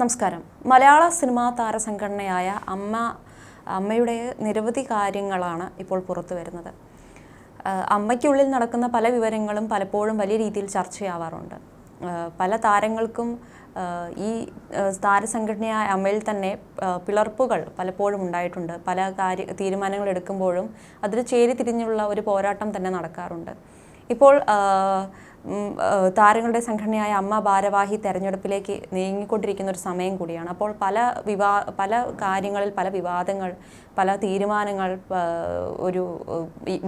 നമസ്കാരം. മലയാള സിനിമാ താരസംഘടനയായ അമ്മ അമ്മയുടെ നിരവധി കാര്യങ്ങളാണ് ഇപ്പോൾ പുറത്തു വരുന്നത്. അമ്മയ്ക്കുള്ളിൽ നടക്കുന്ന പല വിവരങ്ങളും പലപ്പോഴും വലിയ രീതിയിൽ ചർച്ചയാവാറുണ്ട്. പല താരങ്ങൾക്കും ഈ താരസംഘടനയായ അമ്മയിൽ തന്നെ പിളർപ്പുകൾ പലപ്പോഴും ഉണ്ടായിട്ടുണ്ട്. പല കാര്യ തീരുമാനങ്ങൾ എടുക്കുമ്പോഴും അതിൽ ചേരി തിരിഞ്ഞുള്ള ഒരു പോരാട്ടം തന്നെ നടക്കാറുണ്ട്. ഇപ്പോൾ താരങ്ങളുടെ സംഘടനയായ അമ്മ ഭാരവാഹി തെരഞ്ഞെടുപ്പിലേക്ക് നീങ്ങിക്കൊണ്ടിരിക്കുന്ന ഒരു സമയം കൂടിയാണ്. അപ്പോൾ പല വിവാ പല കാര്യങ്ങളിൽ പല വിവാദങ്ങൾ പല തീരുമാനങ്ങൾ ഒരു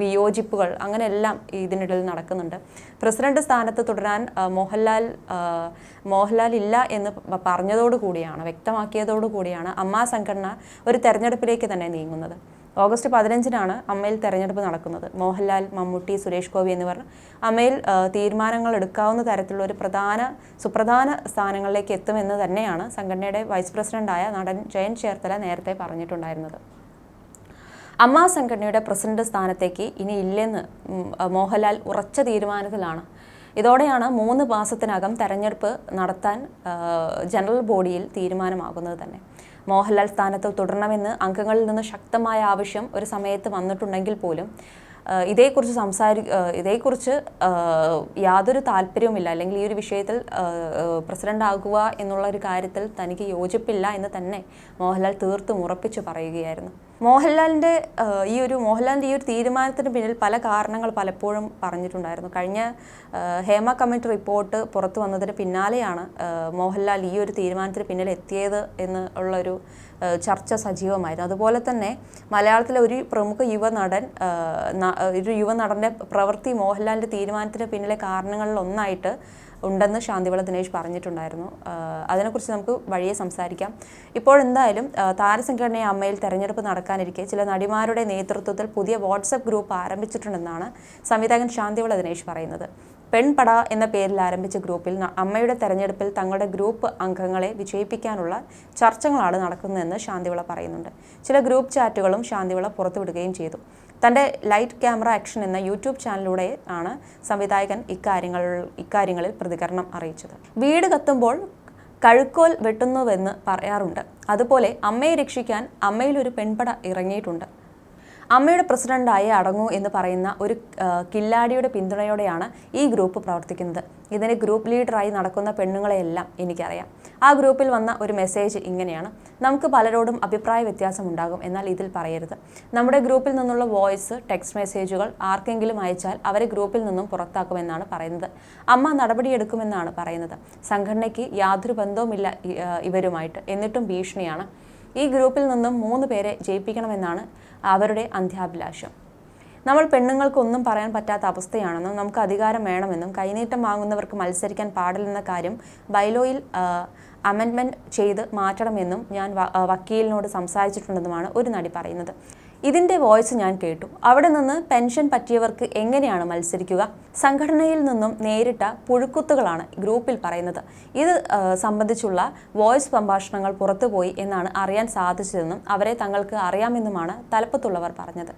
വിയോജിപ്പുകൾ അങ്ങനെയെല്ലാം ഇതിനിടയിൽ നടക്കുന്നുണ്ട്. പ്രസിഡന്റ് സ്ഥാനത്ത് തുടരാൻ മോഹൻലാൽ മോഹൻലാൽ ഇല്ല എന്ന് പറഞ്ഞതോടുകൂടിയാണ് വ്യക്തമാക്കിയതോടുകൂടിയാണ് അമ്മ സംഘടന ഒരു തെരഞ്ഞെടുപ്പിലേക്ക് തന്നെ നീങ്ങുന്നത്. ഓഗസ്റ്റ് പതിനഞ്ചിനാണ് അമ്മയിൽ തെരഞ്ഞെടുപ്പ് നടക്കുന്നത്. മോഹൻലാൽ മമ്മൂട്ടി സുരേഷ് ഗോപി എന്നിവർ അമ്മയിൽ തീരുമാനങ്ങൾ എടുക്കാവുന്ന തരത്തിലുള്ള ഒരു പ്രധാന സുപ്രധാന സ്ഥാനങ്ങളിലേക്ക് എത്തുമെന്ന് തന്നെയാണ് സംഘടനയുടെ വൈസ് പ്രസിഡന്റായ നടൻ ജയൻ ചേർത്തല നേരത്തെ പറഞ്ഞിട്ടുണ്ടായിരുന്നത്. അമ്മ സംഘടനയുടെ പ്രസിഡന്റ് സ്ഥാനത്തേക്ക് ഇനി ഇല്ലെന്ന് മോഹൻലാൽ ഉറച്ച തീരുമാനത്തിലാണ്. ഇതോടെയാണ് മൂന്ന് മാസത്തിനകം തെരഞ്ഞെടുപ്പ് നടത്താൻ ജനറൽ ബോഡിയിൽ തീരുമാനമാകുന്നത് തന്നെ. മോഹൻലാൽ സ്ഥാനത്ത് തുടരണമെന്ന് അംഗങ്ങളിൽ നിന്ന് ശക്തമായ ആവശ്യം ഒരു സമയത്ത് വന്നിട്ടുണ്ടെങ്കിൽ പോലും ഇതേക്കുറിച്ച് സംസാരി ഇതേക്കുറിച്ച് യാതൊരു താല്പര്യവുമില്ല. അല്ലെങ്കിൽ ഈ ഒരു വിഷയത്തിൽ പ്രസിഡന്റ് ആകുക എന്നുള്ള ഒരു കാര്യത്തിൽ തനിക്ക് യോജിപ്പില്ല എന്ന് തന്നെ മോഹൻലാൽ തീർത്തും ഉറപ്പിച്ചു പറയുകയായിരുന്നു. മോഹൻലാലിന്റെ ഈ ഒരു മോഹൻലാലിന്റെ ഈ ഒരു തീരുമാനത്തിന് പിന്നിൽ പല കാരണങ്ങൾ പലപ്പോഴും പറഞ്ഞിട്ടുണ്ടായിരുന്നു. കഴിഞ്ഞ ഹേമ കമ്മിറ്റി റിപ്പോർട്ട് പുറത്തു വന്നതിന് പിന്നാലെയാണ് മോഹൻലാൽ ഈ ഒരു തീരുമാനത്തിന് പിന്നിൽ എത്തിയത് എന്ന് ഉള്ളൊരു ചർച്ച സജീവമായിരുന്നു. അതുപോലെ തന്നെ മലയാളത്തിലെ ഒരു പ്രമുഖ യുവനടൻ ഒരു യുവനടന്റെ പ്രവൃത്തി മോഹൻലാലിന്റെ തീരുമാനത്തിന് പിന്നിലെ കാരണങ്ങളിൽ ഒന്നായിട്ട് ഉണ്ടെന്ന് ശാന്തിവള ദിനേശ് പറഞ്ഞിട്ടുണ്ടായിരുന്നു. അതിനെക്കുറിച്ച് നമുക്ക് വഴിയെ സംസാരിക്കാം. ആ, താരസംഘടനയെ അമ്മയിൽ തെരഞ്ഞെടുപ്പ് നടക്കാനിരിക്കെ ചില നടിമാരുടെ നേതൃത്വത്തിൽ പുതിയ വാട്സപ്പ് ഗ്രൂപ്പ് ആരംഭിച്ചിട്ടുണ്ടെന്നാണ് സംവിധായകൻ ശാന്തിവള ദിനേശ് പറയുന്നത്. പെൺപട എന്ന പേരിൽ ആരംഭിച്ച ഗ്രൂപ്പിൽ അമ്മയുടെ തെരഞ്ഞെടുപ്പിൽ തങ്ങളുടെ ഗ്രൂപ്പ് അംഗങ്ങളെ വിജയിപ്പിക്കാനുള്ള ചർച്ചകളാണ് നടക്കുന്നതെന്ന് ശാന്തിവിള പറയുന്നുണ്ട്. ചില ഗ്രൂപ്പ് ചാറ്റുകളും ശാന്തിവിള പുറത്തുവിടുകയും ചെയ്തു. തന്റെ ലൈറ്റ് ക്യാമറ ആക്ഷൻ എന്ന യൂട്യൂബ് ചാനലിലൂടെ ആണ് സംവിധായകൻ ഇക്കാര്യങ്ങൾ ഇക്കാര്യങ്ങളിൽ പ്രതികരണം അറിയിച്ചത്. വീട് കത്തുമ്പോൾ കഴുക്കോൽ വെട്ടുന്നുവെന്ന് പറയാറുണ്ട്. അതുപോലെ അമ്മയെ രക്ഷിക്കാൻ അമ്മയിലൊരു പെൺപട ഇറങ്ങിയിട്ടുണ്ട്. അമ്മയുടെ പ്രസിഡന്റായി അടങ്ങൂ എന്ന് പറയുന്ന ഒരു കില്ലാടിയുടെ പിന്തുണയോടെയാണ് ഈ ഗ്രൂപ്പ് പ്രവർത്തിക്കുന്നത്. ഇതിന് ഗ്രൂപ്പ് ലീഡറായി നടക്കുന്ന പെണ്ണുങ്ങളെയെല്ലാം എനിക്കറിയാം. ആ ഗ്രൂപ്പിൽ വന്ന ഒരു മെസ്സേജ് ഇങ്ങനെയാണ്. നമുക്ക് പലരോടും അഭിപ്രായ വ്യത്യാസമുണ്ടാകും എന്നാൽ ഇതിൽ പറയരുത്. നമ്മുടെ ഗ്രൂപ്പിൽ നിന്നുള്ള വോയിസ് ടെക്സ്റ്റ് മെസ്സേജുകൾ ആർക്കെങ്കിലും അയച്ചാൽ അവരെ ഗ്രൂപ്പിൽ നിന്നും പുറത്താക്കുമെന്നാണ് പറയുന്നത്. അമ്മ നടപടിയെടുക്കുമെന്നാണ് പറയുന്നത്. സംഘടനയ്ക്ക് യാതൊരു ബന്ധവുമില്ല ഇവരുമായിട്ട്. എന്നിട്ടും ഭീഷണിയാണ് ഈ ഗ്രൂപ്പിൽ നിന്നും മൂന്ന് പേരെ ജയിപ്പിക്കണമെന്നാണ് അവരുടെ അന്ത്യാഭിലാഷം. നമ്മൾ പെണ്ണുങ്ങൾക്കൊന്നും പറയാൻ പറ്റാത്ത അവസ്ഥയാണെന്നും നമുക്ക് അധികാരം വേണമെന്നും കൈനീട്ടം വാങ്ങുന്നവർക്ക് മത്സരിക്കാൻ പാടില്ലെന്ന കാര്യം ബൈലോയിൽ അമെൻമെന്റ് ചെയ്ത് മാറ്റണമെന്നും ഞാൻ വക്കീലിനോട് സംസാരിച്ചിട്ടുണ്ടെന്നുമാണ് ഒരു നടി പറയുന്നത്. ഇതിന്റെ വോയിസ് ഞാൻ കേട്ടു. അവിടെ നിന്ന് പെൻഷൻ പറ്റിയവർക്ക് എങ്ങനെയാണ് മത്സരിക്കുക? സംഘടനയിൽ നിന്നും നേരിട്ട പുഴുക്കുത്തുകളാണ് ഗ്രൂപ്പിൽ പറയുന്നത്. ഇത് സംബന്ധിച്ചുള്ള വോയിസ് സംഭാഷണങ്ങൾ പുറത്തുപോയി എന്നാണ് അറിയാൻ സാധിച്ചതെന്നും അവരെ തങ്ങൾക്ക് അറിയാമെന്നുമാണ് തലപ്പത്തുള്ളവർ പറഞ്ഞത്.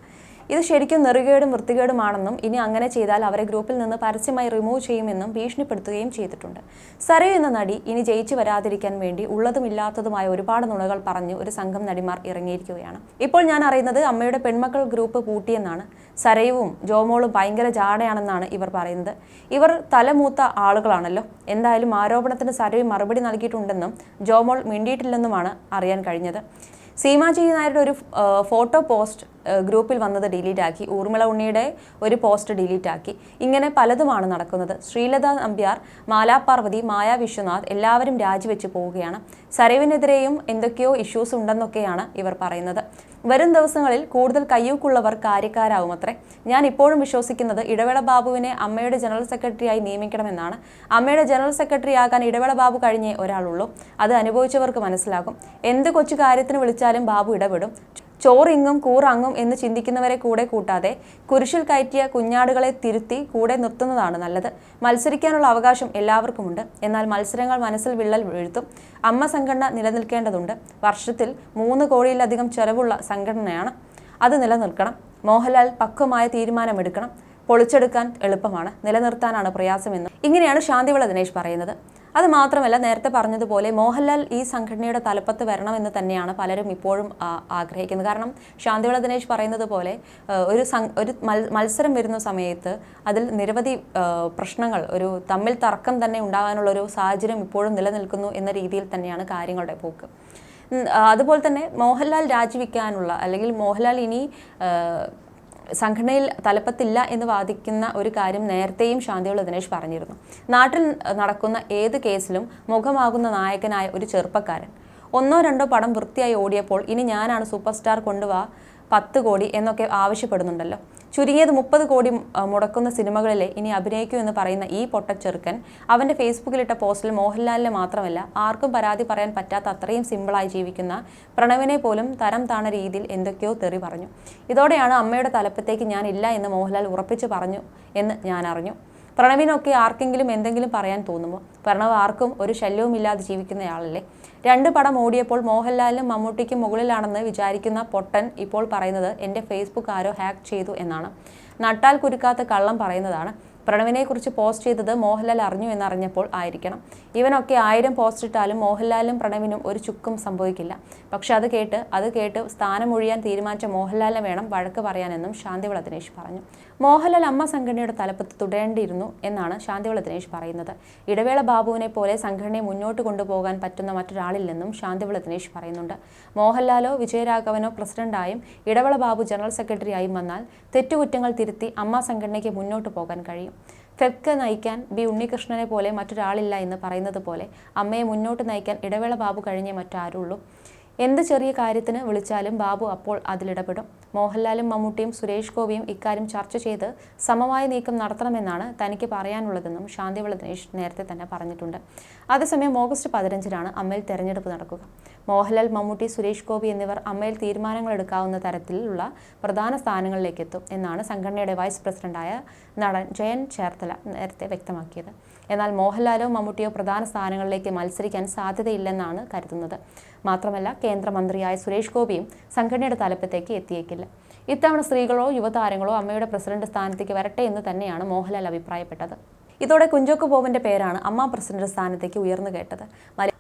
ഇത് ശരിക്കും നെറുകേടും വൃത്തികേടുമാണെന്നും ഇനി അങ്ങനെ ചെയ്താൽ അവരെ ഗ്രൂപ്പിൽ നിന്ന് പരസ്യമായി റിമൂവ് ചെയ്യുമെന്നും ഭീഷണിപ്പെടുത്തുകയും ചെയ്തിട്ടുണ്ട്. സരയു എന്ന നടി ഇനി ജയിച്ചു വരാതിരിക്കാൻ വേണ്ടി ഉള്ളതും ഇല്ലാത്തതുമായ ഒരുപാട് നുണകൾ പറഞ്ഞു ഒരു സംഘം നടിമാർ ഇറങ്ങിയിരിക്കുകയാണ്. ഇപ്പോൾ ഞാൻ അറിയുന്നത് അമ്മയുടെ പെൺമക്കൾ ഗ്രൂപ്പ് പൂട്ടിയെന്നാണ് സരയുവും ജോമോളും ഭയങ്കര ജാടയാണെന്നാണ് ഇവർ പറയുന്നത്. ഇവർ തലമൂത്ത ആളുകളാണല്ലോ. എന്തായാലും ആരോപണത്തിന് സരയു മറുപടി നൽകിയിട്ടുണ്ടെന്നും ജോമോൾ മിണ്ടിയിട്ടില്ലെന്നുമാണ് അറിയാൻ കഴിഞ്ഞത്. സീമാജി നായരുടെ ഒരു ഫോട്ടോ പോസ്റ്റ് ഗ്രൂപ്പിൽ വന്നത് ഡിലീറ്റ് ആക്കി. ഊർമിള ഉണ്ണിയുടെ ഒരു പോസ്റ്റ് ഡിലീറ്റ് ആക്കി. ഇങ്ങനെ പലതുമാണ് നടക്കുന്നത്. ശ്രീലത നമ്പ്യാർ മാലാപാർവതി മായ വിശ്വനാഥ് എല്ലാവരും രാജിവെച്ച് പോവുകയാണ്. സരവിനെതിരെയും എന്തൊക്കെയോ ഇഷ്യൂസ് ഉണ്ടെന്നൊക്കെയാണ് ഇവർ പറയുന്നത്. വരും ദിവസങ്ങളിൽ കൂടുതൽ കയ്യൂക്കുള്ളവർ കാര്യക്കാരാവുമത്രേ. ഞാൻ ഇപ്പോഴും വിശ്വസിക്കുന്നത് ഇടവേള ബാബുവിനെ അമ്മയുടെ ജനറൽ സെക്രട്ടറിയായി നിയമിക്കണമെന്നാണ്. അമ്മയുടെ ജനറൽ സെക്രട്ടറി ആകാൻ ഇടവേള ബാബു കഴിഞ്ഞേ ഒരാളുള്ളൂ. അത് അനുഭവിച്ചവർക്ക് മനസ്സിലാകും. എന്ത് കൊച്ചു കാര്യത്തിന് വിളിച്ചാലും ബാബു ഇടപെടും. ചോറിങ്ങും കൂറങ്ങും എന്ന് ചിന്തിക്കുന്നവരെ കൂടെ കൂട്ടാതെ കുരിശിൽ കയറ്റിയ കുഞ്ഞാടുകളെ തിരുത്തി കൂടെ നിർത്തുന്നതാണ് നല്ലത്. മത്സരിക്കാനുള്ള അവകാശം എല്ലാവർക്കുമുണ്ട്. എന്നാൽ മത്സരങ്ങൾ മനസ്സിൽ വിള്ളൽ വീഴ്ത്തും അമ്മ സംഘടന നിലനിൽക്കേണ്ടതുണ്ട്. വർഷത്തിൽ മൂന്ന് കോടിയിലധികം ചെലവുള്ള സംഘടനയാണ് അത് നിലനിൽക്കണം. മോഹൻലാൽ പക്വമായ തീരുമാനമെടുക്കണം. പൊളിച്ചെടുക്കാൻ എളുപ്പമാണ്. നിലനിർത്താനാണ് പ്രയാസമെന്ന് ഇങ്ങനെയാണ് ശാന്തിവിള ദിനേശ് പറയുന്നത്. അത് മാത്രമല്ല നേരത്തെ പറഞ്ഞതുപോലെ മോഹൻലാൽ ഈ സംഘടനയുടെ തലപ്പത്ത് വരണമെന്ന് തന്നെയാണ് പലരും ഇപ്പോഴും ആഗ്രഹിക്കുന്നത്. കാരണം ശാന്തിവിള ദിനേശ് പറയുന്നത് പോലെ ഒരു ഒരു മത്സരം വരുന്ന സമയത്ത് അതിൽ നിരവധി പ്രശ്നങ്ങൾ ഒരു തമ്മിൽ തർക്കം തന്നെ ഉണ്ടാകാനുള്ള ഒരു സാഹചര്യം ഇപ്പോഴും നിലനിൽക്കുന്നു എന്ന രീതിയിൽ തന്നെയാണ് കാര്യങ്ങളുടെ പോക്ക്. അതുപോലെ തന്നെ മോഹൻലാൽ രാജിവെക്കാനുള്ള അല്ലെങ്കിൽ മോഹൻലാൽ ഇനി സംഘടനയിൽ തലപ്പത്തില്ല എന്ന് വാദിക്കുന്ന ഒരു കാര്യം നേരത്തെയും ശാന്തിയുള്ള ദിനേശ് പറഞ്ഞിരുന്നു. നാട്ടിൽ നടക്കുന്ന ഏത് കേസിലും മുഖമാകുന്ന നായകനായ ഒരു ചെറുപ്പക്കാരൻ. ഒന്നോ രണ്ടോ പടം വൃത്തിയായി ഓടിയപ്പോൾ ഇനി ഞാനാണ് സൂപ്പർ സ്റ്റാർ കൊണ്ടുവാ പത്ത് കോടി എന്നൊക്കെ ആവശ്യപ്പെടുന്നുണ്ടല്ലോ. ചുരുങ്ങിയത് മുപ്പത് കോടി മുടക്കുന്ന സിനിമകളിലെ ഇനി അഭിനയിക്കൂ എന്ന് പറയുന്ന ഈ പൊട്ടച്ചെറുക്കൻ അവന്റെ ഫേസ്ബുക്കിലിട്ട പോസ്റ്റിൽ മോഹൻലാലിനെ മാത്രമല്ല ആർക്കും പരാതി പറയാൻ പറ്റാത്ത അത്രയും സിമ്പിളായി ജീവിക്കുന്ന പ്രണവിനെ പോലും തരം താണ രീതിയിൽ എന്തൊക്കെയോ തെറി പറഞ്ഞു. ഇതോടെയാണ് അമ്മയുടെ തലപ്പത്തേക്ക് ഞാനില്ല എന്ന് മോഹൻലാൽ ഉറപ്പിച്ചു പറഞ്ഞു എന്ന് ഞാൻ അറിഞ്ഞു പ്രണവിനൊക്കെ ആർക്കെങ്കിലും എന്തെങ്കിലും പറയാൻ തോന്നുമോ? പ്രണവ് ആർക്കും ഒരു ശല്യവുമില്ലാതെ ജീവിക്കുന്നയാളല്ലേ രണ്ട് പടം ഓടിയപ്പോൾ മോഹൻലാലിനും മമ്മൂട്ടിക്കും മുകളിലാണെന്ന് വിചാരിക്കുന്ന പൊട്ടൻ ഇപ്പോൾ പറയുന്നത് എന്റെ ഫേസ്ബുക്ക് ആരോ ഹാക്ക് ചെയ്തു എന്നാണ്. നട്ടാൽ കുരുക്കാത്ത കള്ളം പറയുന്നതാണ്. പ്രണവിനെക്കുറിച്ച് പോസ്റ്റ് ചെയ്തത് മോഹൻലാൽ അറിഞ്ഞു എന്നറിഞ്ഞപ്പോൾ ആയിരിക്കണം. ഇവനൊക്കെ ആയിരം പോസ്റ്റ് ഇട്ടാലും മോഹൻലാലിനും പ്രണവിനും ഒരു ചുക്കും സംഭവിക്കില്ല. പക്ഷെ അത് കേട്ട് അത് കേട്ട് സ്ഥാനം സ്ഥാനമൊഴിയാൻ തീരുമാനിച്ച മോഹൻലാലിനെ വേണം വഴക്ക് പറയാനെന്നും ശാന്തിവിള ദിനേശ് പറഞ്ഞു. മോഹൻലാൽ അമ്മ സംഘടനയുടെ തലപ്പത്ത് തുടരേണ്ടിയിരുന്നു എന്നാണ് ശാന്തിവിള ദിനേശ് പറയുന്നത്. ഇടവേള ബാബുവിനെ പോലെ സംഘടനയെ മുന്നോട്ട് കൊണ്ടുപോകാൻ പറ്റുന്ന മറ്റൊരാളില്ലെന്നും ശാന്തിവിള ദിനേശ് പറയുന്നുണ്ട്. മോഹൻലാലോ വിജയരാഘവനോ പ്രസിഡന്റായും ഇടവേള ബാബു ജനറൽ സെക്രട്ടറി സെക്രട്ടറിയായും വന്നാൽ തെറ്റുകുറ്റങ്ങൾ തിരുത്തി അമ്മ സംഘടനയ്ക്ക് മുന്നോട്ട് പോകാൻ കഴിയും. ഫെക്ക് നയിക്കാൻ ബി ഉണ്ണികൃഷ്ണനെ പോലെ മറ്റൊരാളില്ല എന്ന് പറയുന്നത് പോലെ അമ്മയെ മുന്നോട്ട് നയിക്കാൻ ഇടവേള ബാബു കഴിഞ്ഞേ മറ്റാരുള്ളൂ. എന്ത് ചെറിയ കാര്യത്തിന് വിളിച്ചാലും ബാബു അപ്പോൾ അതിലിടപെടും. മോഹൻലാലും മമ്മൂട്ടിയും സുരേഷ് ഗോപിയും ഇക്കാര്യം ചർച്ച ചെയ്ത് സമവായ നീക്കം നടത്തണമെന്നാണ് തനിക്ക് പറയാനുള്ളതെന്നും ശാന്തിവിള ദിനേശ് നേരത്തെ തന്നെ പറഞ്ഞിട്ടുണ്ട്. അതേസമയം ഓഗസ്റ്റ് പതിനഞ്ചിനാണ് അമ്മയിൽ തെരഞ്ഞെടുപ്പ് നടക്കുക. മോഹൻലാൽ മമ്മൂട്ടി സുരേഷ് ഗോപി എന്നിവർ അമ്മയിൽ തീരുമാനങ്ങൾ എടുക്കാവുന്ന തരത്തിലുള്ള പ്രധാന സ്ഥാനങ്ങളിലേക്ക് എത്തും എന്നാണ് സംഘടനയുടെ വൈസ് പ്രസിഡന്റായ നടൻ ജയൻ ചേർത്തല നേരത്തെ വ്യക്തമാക്കിയത്. എന്നാൽ മോഹൻലാലോ മമ്മൂട്ടിയോ പ്രധാന സ്ഥാനങ്ങളിലേക്ക് മത്സരിക്കാൻ സാധ്യതയില്ലെന്നാണ് കരുതുന്നത്. മാത്രമല്ല കേന്ദ്രമന്ത്രിയായ സുരേഷ് ഗോപിയും സംഘടനയുടെ തലപ്പത്തേക്ക് എത്തിയേക്കില്ല. ഇത്തവണ സ്ത്രീകളോ യുവതാരങ്ങളോ അമ്മയുടെ പ്രസിഡന്റ് സ്ഥാനത്തേക്ക് വരട്ടെ എന്ന് തന്നെയാണ് മോഹൻലാൽ അഭിപ്രായപ്പെട്ടത്. ഇതോടെ കുഞ്ചോക്ക് ബോബന്റെ പേരാണ് അമ്മ പ്രസിഡന്റ് സ്ഥാനത്തേക്ക് ഉയർന്നു കേട്ടത്.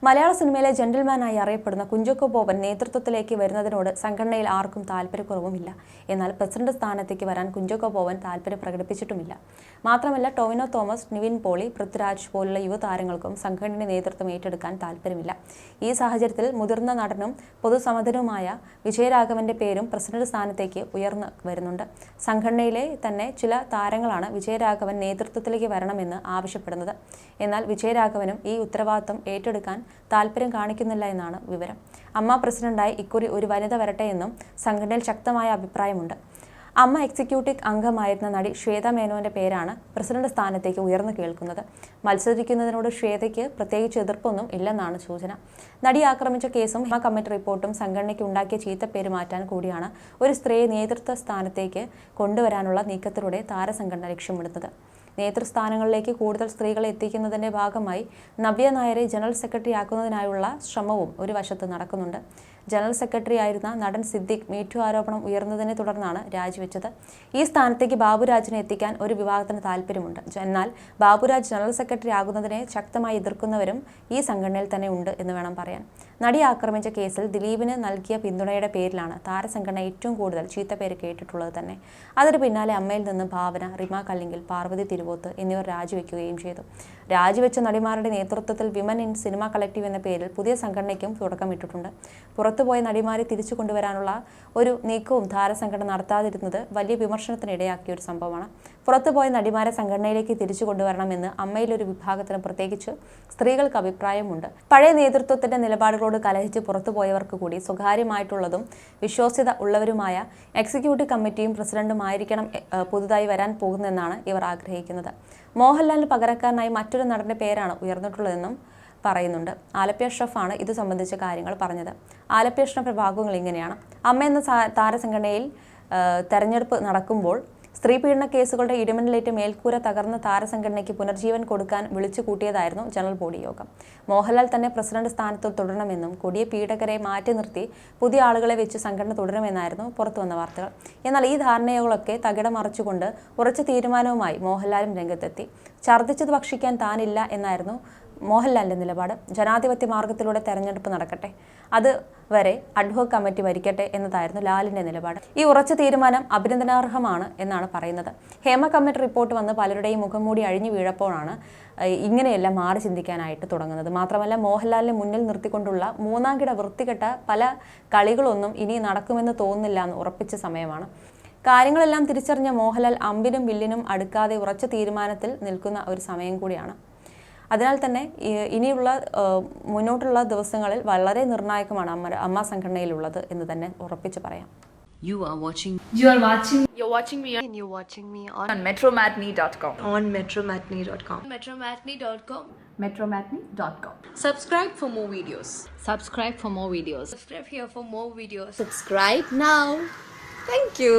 മലയാള സിനിമയിലെ ജെന്റിൽമാനായി അറിയപ്പെടുന്ന കുഞ്ചോക്ക് ബോബൻ നേതൃത്വത്തിലേക്ക് വരുന്നതിനോട് സംഘടനയിൽ ആർക്കും താല്പര്യക്കുറവുമില്ല. എന്നാൽ പ്രസിഡന്റ് സ്ഥാനത്തേക്ക് വരാൻ കുഞ്ചോക്ക് ബോബൻ താല്പര്യം പ്രകടിപ്പിച്ചിട്ടുമില്ല. മാത്രമല്ല ടോവിനോ തോമസ് നിവിൻ പോളി പൃഥ്വിരാജ് പോലുള്ള യുവതാരങ്ങൾക്കും സംഘടനയുടെ നേതൃത്വം ഏറ്റെടുക്കാൻ താല്പര്യമില്ല. ഈ സാഹചര്യത്തിൽ മുതിർന്ന നടനും പൊതുസമ്മതനുമായ വിജയരാഘവന്റെ പേരും പ്രസിഡന്റ് സ്ഥാനത്തേക്ക് ഉയർന്നു വരുന്നുണ്ട്. സംഘടനയിലെ തന്നെ ചില താരങ്ങളാണ് വിജയരാഘവൻ നേതൃത്വത്തിലേക്ക് വരണമെന്ന് ആവശ്യപ്പെടുന്നത്. എന്നാൽ വിജയരാഘവനും ഈ ഉത്തരവാദിത്വം ഏറ്റെടുക്കാൻ താല്പര്യം കാണിക്കുന്നില്ല എന്നാണ് വിവരം. അമ്മ പ്രസിഡന്റായി ഇക്കുറി ഒരു വനിത വരട്ടെ എന്നും സംഘടനയിൽ ശക്തമായ അഭിപ്രായമുണ്ട്. അമ്മ എക്സിക്യൂട്ടീവ് അംഗമായിരുന്ന നടി ശ്വേത മേനോന്റെ പേരാണ് പ്രസിഡന്റ് സ്ഥാനത്തേക്ക് ഉയർന്നു കേൾക്കുന്നത്. മത്സരിക്കുന്നതിനോട് ശ്വേതയ്ക്ക് പ്രത്യേകിച്ച് എതിർപ്പൊന്നും ഇല്ലെന്നാണ് സൂചന. നടി ആക്രമിച്ച കേസും ഹിമ കമ്മിറ്റി റിപ്പോർട്ടും സംഘടനയ്ക്ക് ഉണ്ടാക്കിയ പേര് മാറ്റാൻ കൂടിയാണ് ഒരു സ്ത്രീയെ നേതൃത്വ സ്ഥാനത്തേക്ക് കൊണ്ടുവരാനുള്ള നീക്കത്തിലൂടെ താരസംഘടന ലക്ഷ്യമിടുന്നത്. നേതൃസ്ഥാനങ്ങളിലേക്ക് കൂടുതൽ സ്ത്രീകളെ എത്തിക്കുന്നതിന്റെ ഭാഗമായി നവ്യ നായരെ ജനറൽ സെക്രട്ടറി ആക്കുന്നതിനായുള്ള ശ്രമവും ഒരു വശത്ത് നടക്കുന്നുണ്ട്. ജനറൽ സെക്രട്ടറി ആയിരുന്ന നടൻ സിദ്ദിഖ് മീറ്റു ആരോപണം ഉയർന്നതിനെ തുടർന്നാണ് രാജിവെച്ചത്. ഈ സ്ഥാനത്തേക്ക് ബാബുരാജിനെ എത്തിക്കാൻ ഒരു വിഭാഗത്തിന് താല്പര്യമുണ്ട് എന്നാൽ ബാബുരാജ് ജനറൽ സെക്രട്ടറി ആകുന്നതിനെ ശക്തമായി എതിർക്കുന്നവരും ഈ സംഘടനയിൽ തന്നെ ഉണ്ട് എന്ന് വേണം പറയാൻ. നടി ആക്രമിച്ച കേസിൽ ദിലീപിന് നൽകിയ പിന്തുണയുടെ പേരിലാണ് താരസംഘടന ഏറ്റവും കൂടുതൽ ചീത്ത പേര് കേട്ടിട്ടുള്ളത് തന്നെ. അതിന് പിന്നാലെ അമ്മയിൽ നിന്ന് ഭാവന റിമ കല്ലിങ്കിൽ പാർവതി തിരുവോത്ത് എന്നിവർ രാജിവെക്കുകയും ചെയ്തു. രാജിവെച്ച നടിമാരുടെ നേതൃത്വത്തിൽ വിമൻ ഇൻ സിനിമ കളക്റ്റീവ് എന്ന പേരിൽ പുതിയ സംഘടനയ്ക്കും തുടക്കമിട്ടിട്ടുണ്ട് പുറത്തുപോയ നടിമാരെ തിരിച്ചു കൊണ്ടുവരാനുള്ള ഒരു നീക്കവും താരസംഘടന നടത്താതിരുന്നത് വലിയ വിമർശനത്തിനിടയാക്കിയ ഒരു സംഭവമാണ്. പുറത്തുപോയ നടിമാരെ സംഘടനയിലേക്ക് തിരിച്ചു കൊണ്ടുവരണമെന്ന് അമ്മയിലൊരു വിഭാഗത്തിന് പ്രത്യേകിച്ച് സ്ത്രീകൾക്ക് അഭിപ്രായമുണ്ട്. പഴയ നേതൃത്വത്തിന്റെ നിലപാടുകളോട് കലഹിച്ച് പുറത്തുപോയവർക്ക് കൂടി സ്വകാര്യമായിട്ടുള്ളതും വിശ്വാസ്യത ഉള്ളവരുമായ എക്സിക്യൂട്ടീവ് കമ്മിറ്റിയും പ്രസിഡന്റുമായിരിക്കണം പുതുതായി വരാൻ പോകുന്നതെന്നാണ് ഇവർ ആഗ്രഹിക്കുന്നത്. മോഹൻലാലിന് പകരക്കാരനായി മറ്റൊരു നടന്റെ പേരാണ് ഉയർന്നിട്ടുള്ളതെന്നും പറയുന്നുണ്ട്. ആലപ്പി അഷ്റഫാണ് ഇത് സംബന്ധിച്ച കാര്യങ്ങൾ പറഞ്ഞത്. ആലപ്പി അഷ്റഫിന്റെ ഭാഗങ്ങൾ ഇങ്ങനെയാണ്. അമ്മ എന്ന താരസംഘടനയിൽ തെരഞ്ഞെടുപ്പ് നടക്കുമ്പോൾ സ്ത്രീ പീഡന കേസുകളുടെ ഇടിമിന്നലേറ്റ് മേൽക്കൂര തകർന്ന താരസംഘടനയ്ക്ക് പുനർജീവൻ കൊടുക്കാൻ വിളിച്ചു കൂട്ടിയതായിരുന്നു ജനറൽ ബോഡി യോഗം. മോഹൻലാൽ തന്നെ പ്രസിഡന്റ് സ്ഥാനത്ത് തുടരണമെന്നും കൊടിയ പീഡകരെ മാറ്റി നിർത്തി പുതിയ ആളുകളെ വെച്ച് സംഘടന തുടരുമെന്നായിരുന്നു പുറത്തുവന്ന വാർത്തകൾ. എന്നാൽ ഈ ധാരണകളൊക്കെ തകിടം മറിച്ചുകൊണ്ട് ഉറച്ച തീരുമാനവുമായി മോഹൻലാലും രംഗത്തെത്തി. ഛർദ്ദിച്ചത് ഭക്ഷിക്കാൻ താനില്ല എന്നായിരുന്നു മോഹൻലാലിന്റെ നിലപാട് ജനാധിപത്യ മാർഗത്തിലൂടെ തെരഞ്ഞെടുപ്പ് നടക്കട്ടെ. അത് വരെ കമ്മിറ്റി ഭരിക്കട്ടെ എന്നതായിരുന്നു ലാലിന്റെ നിലപാട്. ഈ ഉറച്ച തീരുമാനം അഭിനന്ദനാർഹമാണ് എന്നാണ് പറയുന്നത്. ഹേമ കമ്മിറ്റി റിപ്പോർട്ട് വന്ന് പലരുടെയും മുഖം മൂടി അഴിഞ്ഞു വീഴപ്പോഴാണ് ഇങ്ങനെയല്ല മാറി ചിന്തിക്കാനായിട്ട് തുടങ്ങുന്നത്. മാത്രമല്ല മോഹൻലാലിനെ മുന്നിൽ നിർത്തിക്കൊണ്ടുള്ള മൂന്നാം കിട വൃത്തികെട്ട പല കളികളൊന്നും ഇനി നടക്കുമെന്ന് തോന്നുന്നില്ല എന്ന് ഉറപ്പിച്ച സമയമാണ്. കാര്യങ്ങളെല്ലാം തിരിച്ചറിഞ്ഞ മോഹൻലാൽ അമ്പിനും വില്ലിനും അടുക്കാതെ ഉറച്ച തീരുമാനത്തിൽ നിൽക്കുന്ന ഒരു സമയം കൂടിയാണ്. അതിനാൽ തന്നെ ഇനിയുള്ള മുന്നോട്ടുള്ള ദിവസങ്ങളിൽ വളരെ നിർണായകമാണ് അമ്മ അമ്മ സംഘടനയിലുള്ളത് എന്ന് തന്നെ ഉറപ്പിച്ച് പറയാം You are watching You are watching You're watching me and you're watching me on, on metromatney.com. on metromatney.com. Metromatney.com. Metromatney.com. subscribe for more videos subscribe for more videos Subscribe here for more videos. subscribe now thank you